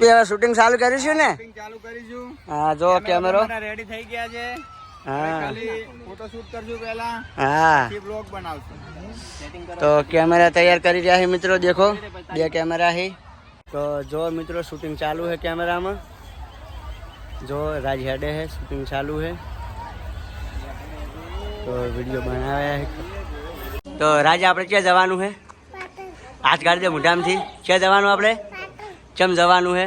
Shooting ચાલુ કરીશું ને? ચાલુ કરીશું. હા જો કેમેરો રેડી થઈ ગયા છે. હા. ફોટો શૂટ કરશું પહેલા. હા. બ્લોગ બનાવશું. તો કેમેરા તૈયાર કરી રહ્યા છે મિત્રો દેખો. બે કેમેરા છે. તો જો મિત્રો શૂટિંગ ચાલુ છે કેમેરામાં જો રાજ હેડે છે શૂટિંગ ચાલુ છે. તો વીડિયો બનાવ્યા છે. તો રાજ આપણે ક્યાં જવાનું છે? આજ કાઢી દે મુઢામથી. ક્યાં જવાનું આપણે? ચમ જવાનું છે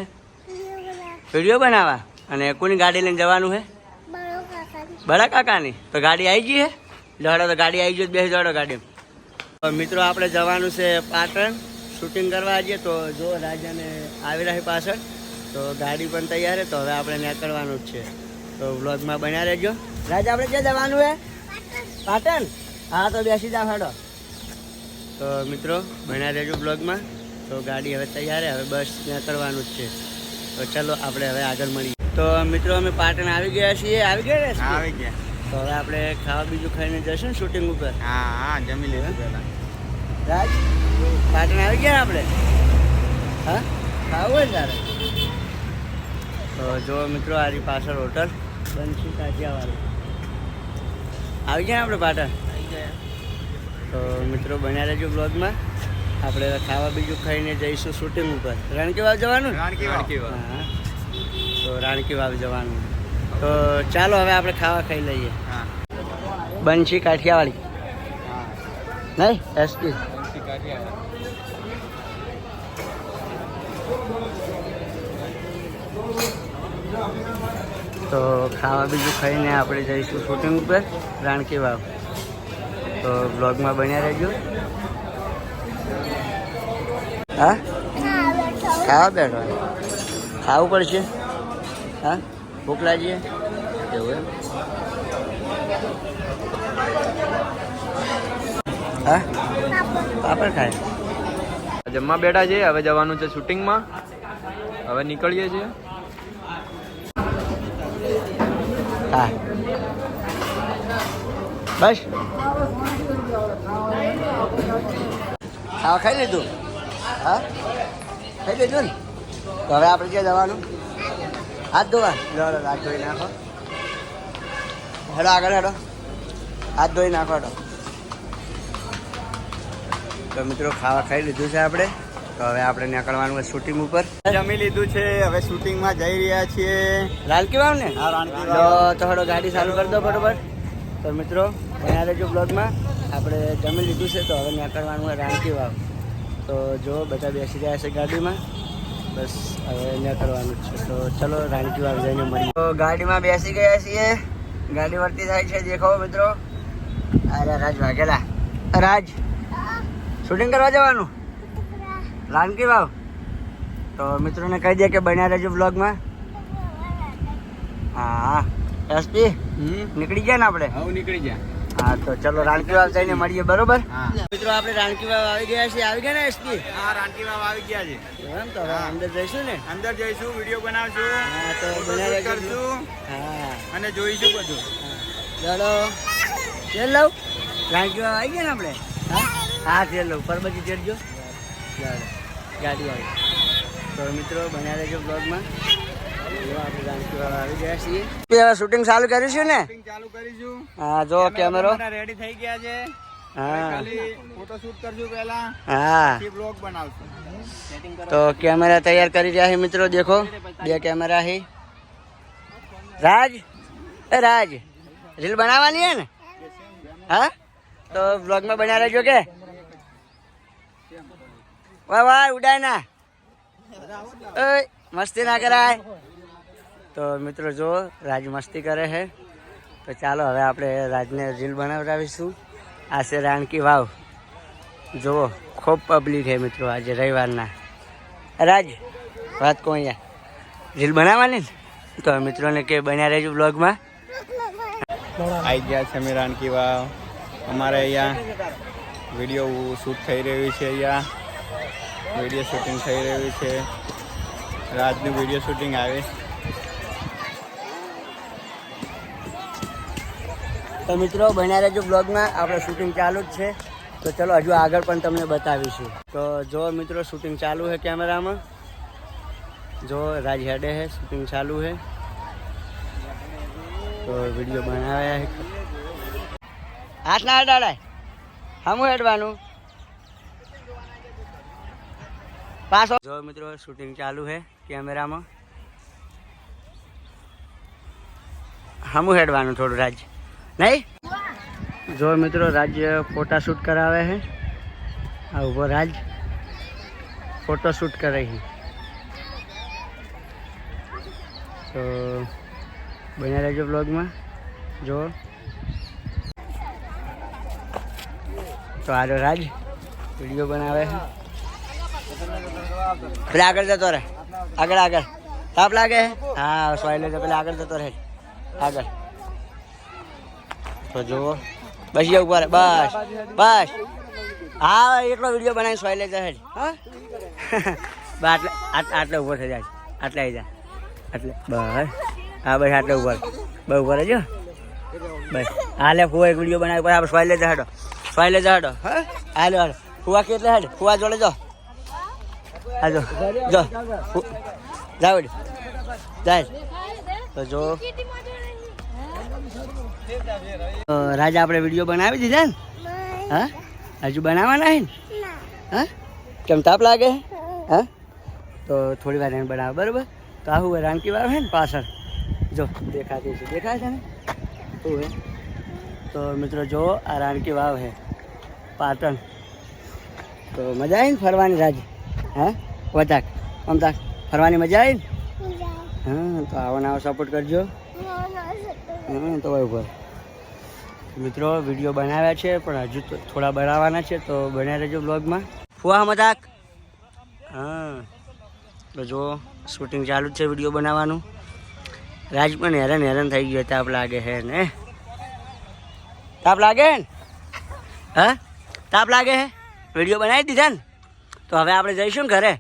વીડિયો બનાવવા અને કોની ગાડી લઈને જવાનું છે બરા કાકાની. તો ગાડી આવી ગઈ હે? દોડો તો ગાડી આવી ગઈ બે દોડો ગાડી. મિત્રો, આપણે જવાનું છે પાટણ. શૂટિંગ કરવા જઈએ તો જો રાજાને આવી રહી પાછળ. તો ગાડી પણ તૈયાર છે તો હવે આપણે નીકળવાનું જ છે. તો વ્લોગમાં બન્યા રહેજો. રાજા, આપણે ક્યાં જવાનું હે? પાટણ? હા, તો બેસી જાવ હેડો. તો મિત્રો, બન્યા રહેજો બ્લોગમાં તો ગાડી હવે તૈયાર છે હવે બસ નીકળવાનું જ છે. તો ચલો આપણે હવે આગળ મળીએ. તો મિત્રો અમે પાટણ આવી ગયા છીએ. આવી ગયા ને આવી ગયા. તો હવે આપણે ખાવા બીજું ખાઈને જશું ને શૂટિંગ ઉપર? હા હા જમી લીધું પહેલાં. રાજ પાટણ આવી ગયા ને આપણે? હા? ખાવું હોય તારે? તો જો મિત્રો આરી પાછળ હોટલ બનશી કાઠિયાવાડી. આવી ગયા ને આપણે પાટણ? તો મિત્રો બન્યા રહેજો બ્લોગમાં આપણે ખાવા બીજું ખાઈને જઈશું શૂટિંગ ઉપર. રાણકી વાવ જવાનું? રાણકી વાવ. તો રાણકી વાવ જવાનું. તો ચાલો હવે આપણે ખાવા ખાઈ લઈએ. બંશી બનશી કાઠિયાવાડી નહીં? એસપી તો ખાવા બીજું ખાઈને આપણે જઈશું શૂટિંગ ઉપર રાણકી વાવ. તો બ્લોગમાં બન્યા રહેજો. હા? ખાવા બેઠો. ખાવું પડશે? હા? ભૂખ લાગીએ એવું એમ? હા? પાપડ ખાય. જમવા બેઠા છે હવે જવાનું છે શૂટિંગમાં. હવે નીકળીએ છીએ. હા. બસ. હા ખાઈ લીધું? હા? ખાઈ લીધું ને? તો હવે આપણે ક્યાં જવાનું? હાથ ધોવા. લો હાથ ધોઈ નાખો. હેડો આગળ હેડો. હાથ ધોઈ નાખો હેડો. તો મિત્રો ખાવા ખાઈ લીધું છે આપણે. તો હવે આપણે નીકળવાનું છે શૂટિંગ ઉપર. જમી લીધું છે. હવે શૂટિંગમાં જઈ રહ્યા છીએ. લાલકી વાવ ને? તો. થોડો ગાડી ચાલુ કરી દો બરોબર તો મિત્રો અહીંયા રહેજો બ્લોગમાં આપણે જમી લીધું છે તો હવે નીકળવાનું હોય રાણકી વાવ. તો જો બધા બેસી ગયા છે ગાડીમાં બસ હવે અહીંયા કરવાનું છે. તો ચલો રાણકી વાવ જઈને મળીએ. તો ગાડીમાં બેસી ગયા છીએ. ગાડી વર્તી થાય છે દેખો મિત્રો. અરે રાજ વાઘેલા. રાજ શૂટિંગ કરવા જવાનું? રાણકી વાવ તો મિત્રોને કહી દે કે બન્યા રહેજો બ્લોગમાં હા એસપી નીકળી ગયા ને આપણે? હવે નીકળી ગયા. હા તો ચલો રાણકી વાવ જઈને મળીએ બરોબર? મિત્રો આપણે રાણકી વાવ આવી ગયા છીએ. આવી ગયા ને એસપી હા રાણકી વાવ આવી ગયા છે. એમ તો હવે અંદર જઈશું ને? અંદર જઈશું વીડિયો બનાવશું હા તો રહેજો. કરશું હા. અને જોઈશું બધું. ચલો. તેલ લઉં રાણકી વાવ આવી ગયા ને આપણે? હા? હા તેલ લઉં પરબજી તેલજો ચાલો ગાડી આવી. તો મિત્રો બન્યા રહેજો બ્લોગમાં શૂટિંગ ચાલુ કરીશું ને? ચાલુ કરીશું. હા જો કેમેરો રેડી થઈ ગયા છે. હા. ખાલી ફોટો શૂટ કરશું પહેલા. હા. પછી બ્લોગ બનાવશું. તો કેમેરા તૈયાર કરી રહ્યા છે મિત્રો દેખો. બે કેમેરા છે. રાજ? એ રાજ રીલ બનાવવાની હે ને? હા? તો બ્લોગમાં બન્યા રહેજો કે. વાહ વાહ ઉડાય ના. મસ્તી ના કરાય. તો મિત્રો જો, રાજ મસ્તી કરે છે. તો ચાલો હવે આપણે રાજને રીલ બનાવડાવીશું. આ છે રાણકી વાવ. જુઓ, ખૂબ પબ્લિક છે મિત્રો આજે રવિવારના. રાજ, વાત કહું અહીંયા. રીલ બનાવવાની ને? તો મિત્રોને કે બન્યા રહેજો બ્લોગમાં આવી ગયા છે અમે રાણકી વાવ. અમારે અહીંયા વીડિયો શૂટ થઈ રહ્યું છે અહીંયા. વીડિયો શૂટિંગ થઈ રહ્યું છે. રાજનું વીડિયો શૂટિંગ આવે. તો મિત્રો, બન્યા રહેજો બ્લોગમાં. આપણે શૂટિંગ ચાલુ જ છે. તો ચલો, હજુ આગળ પણ તમને બતાવીશું. તો જો મિત્રો શૂટિંગ ચાલુ છે કેમેરામાં. જો રાજ હેડે હે શૂટિંગ ચાલુ છે. તો વીડિયો બનાવ્યા છે. હાથ ના અડાડાય. હમું હેડવાનું. પાસો જો મિત્રો શૂટિંગ ચાલુ છે કેમેરામાં. હમું હેડવાનું થોડું, રાજ. નહીં? જો મિત્રો, રાજ્ય ફોટા શૂટ કરાવે છે. આ ઊભો રાજ. ફોટો શૂટ કરે છે. તો બન્યા રહેજો બ્લોગમાં જો. તો આરો રાજ, વીડિયો બનાવે છે. પેલા આગળ જતો રહે. આગળ આગળ. તાપ લાગે? હા, સોયલે પેલા આગળ જતો રહે. આગળ. તો જુઓ. બસ એ ઉપર બસ. બસ. હા એટલો વીડિયો બનાવી સોયલે જશે હા? બસ આટલે આટ- આટલે ઊભો થઈ જાય. આટલે આવી જા. આટલે. બસ. હા બસ આટલે ઉપર બસ ઉપર જો બસ. હાલે ફુવા એક વીડિયો બનાવી પછી આપણે સોયલે જહાડો સોયલે જહાડો હા? હાલો હાલો. ફુવા કેટલે હેડ. ફુવા જોડે જો. હા જો. જો. જાવ જાય તો જો રાજા આપણે વીડિયો બનાવી દીધા ને? હા? હજુ બનાવવાના હે ને? હા? કેમ તાપ લાગે? હા. તો થોડી વાર એને બનાવો બરાબર? તો આવું હોય રાનકી વાવ છે ને પાછળ. જો દેખાતી છે. દેખાય છે ને? શું હે? તો મિત્રો જો આ રાનકી વાવ હે. પાટણ. તો મજા આવી ને ફરવાની રાજ? હા? વધાક અમદાક ફરવાની મજા આવી ને? હા તો આવો આવો સપોર્ટ કરજો. હા તો ભાઈ ઉપર. મિત્રો વીડિયો બનાવ્યા છે, પણ હજુ થોડા બનાવવાના છે, તો બન્યા રહેજો બ્લોગમાં ફુવા મજાક? હા. તો જો શૂટિંગ ચાલુ જ છે વીડિયો બનાવવાનું. રાજ પણ હેરાન હેરાન થઈ ગયો, તાપ લાગે છે ને. તાપ લાગે ને? હા? તાપ લાગે હે વીડિયો બનાવી દીધા ને? તો હવે આપણે જઈશું ને ઘરે.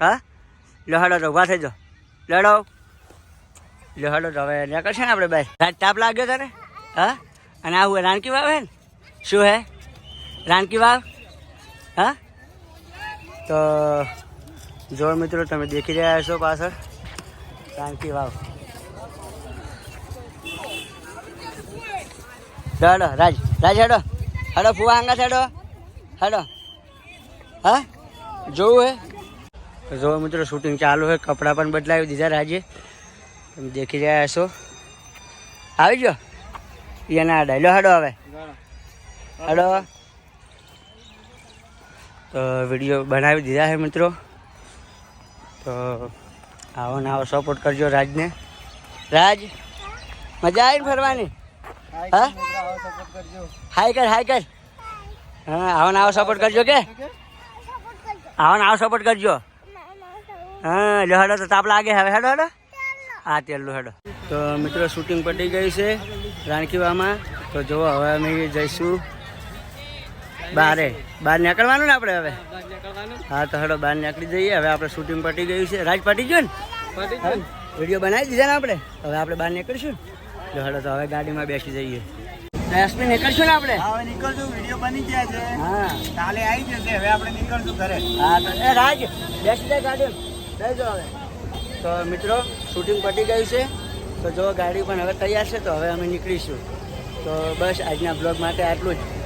હા? લહાડો તો ઊભા થઈ જાઓ. લડો લહાડો તો હવે નીકળશે ને આપણે ભાઈ રાત તાપ લાગ્યો તને? હા? અને આવું રાનકી વાવ હે શું હે? રાનકી વાવ? હા? તો જોર મિત્રો તમે દેખી રહ્યા છો પાછળ. રાનકી વાવ. હડો રાજ રાજ હડો. હડો ફુવા આંગા હેડો. હડો હા? જોવું હે? જો મિત્રો શૂટિંગ ચાલુ છે કપડાં પણ બદલાવી દીધા રાજે. તમે દેખી રહ્યા છો આવી ગયો એના ડાયલો હાડો હવે હાડો તો વીડિયો બનાવી દીધા છે મિત્રો. તો આવો ને આવો સપોર્ટ કરજો રાજને. રાજ મજા આવી ને ફરવાની? હા? હાય કર હાય કર. હા આવો ને આવો સપોર્ટ કરજો કે? આવો ને આવો સપોર્ટ કરજો. હા લો હેડો તો તાપ લાગે હવે. હેડો હેડો. હા તેલું હેડો. તો મિત્રો શૂટિંગ પટી ગઈ છે રાણકીવામાં તો જુઓ હવે અમે જઈશું બારે. બહાર નીકળવાનું ને આપણે હવે? હા તો હેડો બહાર નીકળી જઈએ. હવે આપણે શૂટિંગ પટી ગયું છે. રાજ પાટી ગયું ને? વીડિયો બનાવી દીધા ને આપણે? હવે આપણે બહાર નીકળીશું જો હેડો તો હવે ગાડીમાં બેસી જઈએ. રશ્મિ નીકળશું ને આપણે? હવે નીકળશું. વીડિયો બની ગયા છે. હા. કાલે આવી જશે. હવે આપણે નીકળશું ઘરે. હા તો એ રાજ બેસી જાય ગાડીમાં. બેસજો હવે. તો મિત્રો શૂટિંગ પતી ગયું છે. તો જો ગાડી પણ હવે તૈયાર છે, તો હવે અમે નીકળીશું. તો બસ આજના બ્લોગ માટે આટલું જ.